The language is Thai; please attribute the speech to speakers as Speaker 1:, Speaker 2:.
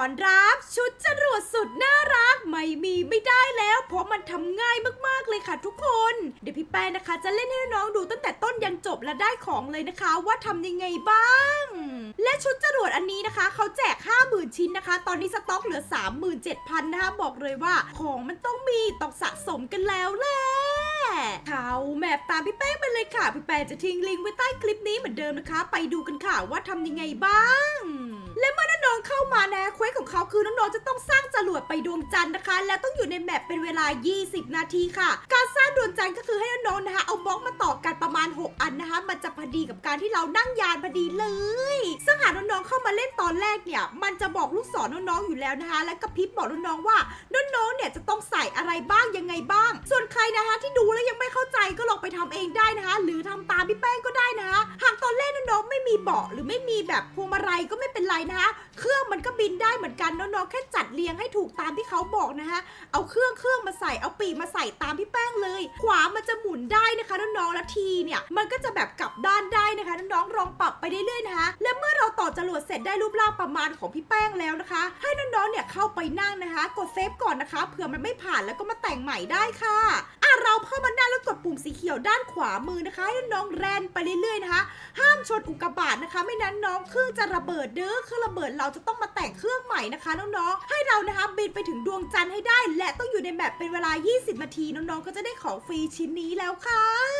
Speaker 1: อนรับ ชุดจรวดสุดน่ารัก ไม่มีไม่ได้แล้ว เพราะมันทำง่ายมากๆเลยค่ะทุกคน เดี๋ยวพี่แป้งนะคะ จะเล่นให้น้องดูตั้งแต่ต้นยันจบและได้ของเลยนะคะ ว่าทำยังไงบ้าง และชุดจรวดอันนี้นะคะ เขาแจก 50,000 ชิ้นนะคะ ตอนนี้สต็อกเหลือ 37,000 นะคะบอกเลยว่าของมันต้องมีต้องสะสมกันแล้วแหละเขาแมปตามพี่แป้งไปเลยค่ะ พี่แป้งจะทิ้งลิงก์ไว้ใต้คลิปนี้เหมือนเดิมนะคะ ไปดูกันค่ะว่าทำยังไงบ้างามานะเควสของเขาคือน้องๆจะต้องสร้างจรวดไปดวงจันทร์นะคะ และต้องอยู่ในแมปเป็นเวลา 20 นาทีค่ะ การสร้างดวงจันทร์ก็คือให้น้องๆนะคะเอาบล็อกมาต่อกันประมาณ 6 อันนะคะ มันจะพอดีกับการที่เรานั่งยานพอดีเลย ซึ่งหากน้องๆเข้ามาเล่นตอนแรกเนี่ยมันจะบอกลูกศรน้องๆอยู่แล้วนะคะ และกระพริบบอกน้องๆว่าน้องๆเนี่ยจะต้องใส่อะไรบ้างยังไงบ้าง ส่วนใครนะคะที่ดูแล้วยังไม่เข้าใจก็ลองไปทำเองได้นะคะ หรือทำตามพี่แป้งก็ได้นะคะ มีเบาะหรือไม่มีแบบพวงมาลัยก็ไม่เป็นไรนะคะ เครื่องมันก็บินได้เหมือนกันน้องๆแค่จัดเรียงให้ถูกตามที่เขาบอกนะคะ เอาเครื่องเครื่องมาใส่เอาปีกมาใส่ตามพี่แป้งเลย ขวามันจะหมุนได้นะคะน้องๆแล้วทีเนี่ยมันก็จะแบบกลับด้าน จรวดเสร็จได้รูปร่างประมาณของพี่แป้งแล้วนะคะ ให้น้องๆเนี่ยเข้าไปนั่งนะคะ กดเซฟก่อนนะคะเผื่อมันไม่ผ่านแล้วก็มาแต่งใหม่ได้ค่ะอะเราเข้ามานั่งแล้วกดปุ่มสีเขียวด้านขวามือนะคะ ให้น้องแรนไปเรื่อยๆนะคะ ห้ามชนอุกกาบาตนะคะ ไม่นั้นน้องเครื่องจะระเบิดเด้อเครื่องระเบิดเราจะต้องมาแต่งเครื่องใหม่นะคะน้องๆให้เรานะคะบินไปถึงดวงจันทร์ให้ได้ และต้องอยู่ในแมปเป็นเวลา 20 นาทีน้องๆก็จะได้ของฟรีชิ้นนี้แล้วค่ะ